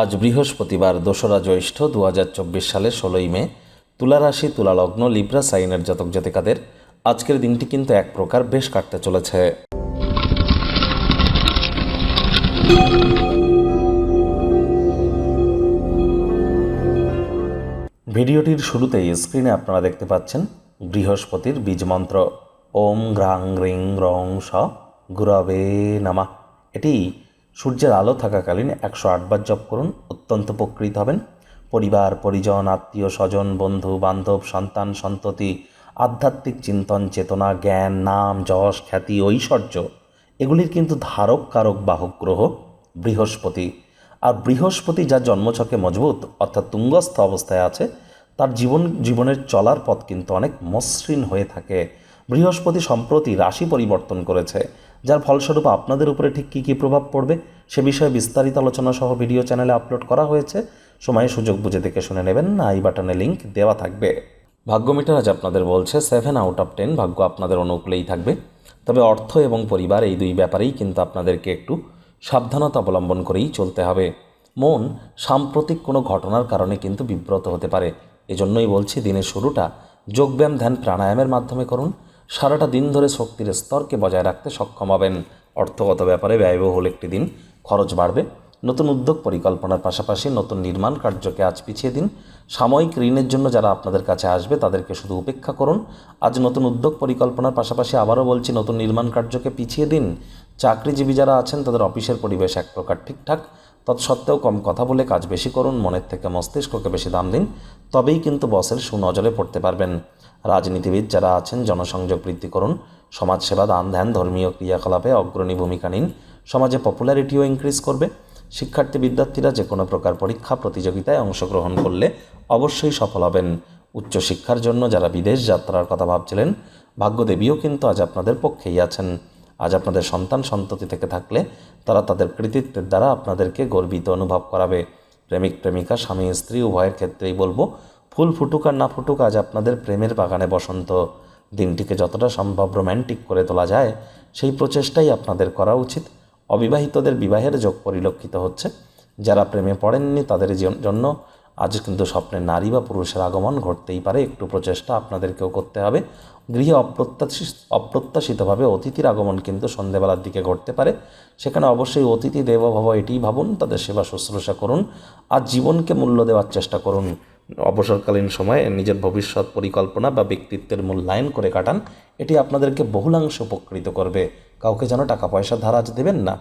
আজ বৃহস্পতিবার দোসরা জ্যৈষ্ঠ দু সালের ষোলোই মে, তুলা রাশি, তুলা লিব্রা, সাইনের জাতক জাতিকাদের আজকের দিনটি কিন্তু এক প্রকার বেশ কাটতে চলেছে। ভিডিওটির শুরুতেই স্ক্রিনে আপনারা দেখতে পাচ্ছেন বৃহস্পতির বীজ মন্ত্র। ওম গ্রাং রিং, রং, স, গুরবে, নামা। এটি সূর্যের আলো থাকাকালীন একশো আটবার জপ করুন, অত্যন্ত উপকৃত হবেন। পরিবার, পরিজন, আত্মীয়, স্বজন, বন্ধু, বান্ধব, সন্তান, সন্ততি, আধ্যাত্মিক চিন্তন, চেতনা, জ্ঞান, নাম, যশ, খ্যাতি, ঐশ্বর্য, এগুলির কিন্তু ধারক, কারক, বাহক গ্রহ বৃহস্পতি। আর বৃহস্পতি যার জন্মছকে মজবুত, অর্থাৎ তুঙ্গস্থ অবস্থায় আছে, তার জীবন, জীবনের চলার পথ কিন্তু অনেক মসৃণ হয়ে থাকে। বৃহস্পতি সম্প্রতি রাশি পরিবর্তন করেছে যার ফলস্বরূপ আপনাদের উপরে ঠিক কী কী প্রভাব পড়বে সে বিষয়ে বিস্তারিত আলোচনা সহ ভিডিও চ্যানেলে আপলোড করা হয়েছে। সময়ে সুযোগ বুঝে দেখে শুনে নেবেন না আই বাটনে লিঙ্ক দেওয়া থাকবে। ভাগ্য মিটার আজ আপনাদের বলছে সেভেন আউট অফ টেন ভাগ্য আপনাদের অনুকূলেই থাকবে। তবে অর্থ এবং পরিবার এই দুই ব্যাপারেই কিন্তু আপনাদেরকে একটু সাবধানতা অবলম্বন করেই চলতে হবে। মন সাম্প্রতিক কোনো ঘটনার কারণে কিন্তু বিব্রত হতে পারে। এজন্যই বলছি দিনের শুরুটা যোগব্যায়াম, ধ্যান, প্রাণায়ামের মাধ্যমে করুন। সারাটা দিন ধরে শক্তির স্তরকে বজায় রাখতে সক্ষম হবেন। অর্থগত ব্যাপারে ব্যয়বহুল একটি দিন। খরচ বাড়বে। নতুন উদ্যোগ পরিকল্পনার পাশাপাশি নতুন নির্মাণ কার্যকে আজ পিছিয়ে দিন। সাময়িক ঋণের জন্য যারা আপনাদের কাছে আসবে, তাদেরকে শুধু উপেক্ষা করুন। আজ নতুন উদ্যোগ পরিকল্পনার পাশাপাশি আবারও বলছি, নতুন নির্মাণ কার্যকে পিছিয়ে দিন। চাকরিজীবী যারা আছেন, তাদের অফিসের পরিবেশ এক প্রকার ঠিকঠাক। তৎসত্ত্বেও কম কথা বলে কাজ বেশি করুন, মনের থেকে মস্তিষ্ককে বেশি দাম দিন, তবেই কিন্তু বসের সুনজরে পড়তে পারবেন। রাজনীতিবিদ যারা আছেন, জনসংযোগ বৃদ্ধি করুন, সমাজসেবা, দান, ধ্যান, ধর্মীয় ক্রিয়াকলাপে অগ্রণী ভূমিকা নিন, সমাজে পপুলারিটিও ইনক্রিজ করবে। শিক্ষার্থী, বিদ্যার্থীরা যে কোনো প্রকার পরীক্ষা, প্রতিযোগিতায় অংশগ্রহণ করলে অবশ্যই সফল হবেন। উচ্চশিক্ষার জন্য যারা বিদেশ যাত্রার কথা ভাবছিলেন, ভাগ্যদেবীও কিন্তু আজ আপনাদের পক্ষেই আছেন। আজ আপনাদের সন্তান সন্ততি থেকে থাকলে তারা তাদের কৃতিত্বের দ্বারা আপনাদেরকে গর্বিত অনুভব করাবে। প্রেমিক, প্রেমিকা, স্বামী, স্ত্রী, উভয়ের ক্ষেত্রেই বলব, ফুল ফুটুক আর না ফুটুক আজ আপনাদের প্রেমের বাগানে বসন্ত। দিনটিকে যতটা সম্ভব রোম্যান্টিক করে তোলা যায়, সেই প্রচেষ্টাই আপনাদের করা উচিত। অবিবাহিতদের বিবাহের যোগ পরিলক্ষিত হচ্ছে। যারা প্রেমে পড়েননি তাদের জন্য আজ কিন্তু স্বপ্নে নারী বা পুরুষের আগমন ঘটতেই পারে। একটু প্রচেষ্টা আপনাদেরকেও করতে হবে। গৃহে অপ্রত্যাশিত অপ্রত্যাশিতভাবে অতিথির আগমন কিন্তু সন্ধেবেলার দিকে ঘটতে পারে। সেখানে অবশ্যই অতিথি দেবভব এটিই ভাবুন, তাদের সেবা শুশ্রূষা করুন আর জীবনকে মূল্য দেওয়ার চেষ্টা করুন। অবসরকালীন সময়ে নিজের ভবিষ্যৎ পরিকল্পনা বা ব্যক্তিত্বের মূল্যায়ন করে কাটান। এটি আপনাদেরকে বহুলাংশ উপকৃত করবে। কাউকে যেন টাকা পয়সা ধার আজ দেবেন না।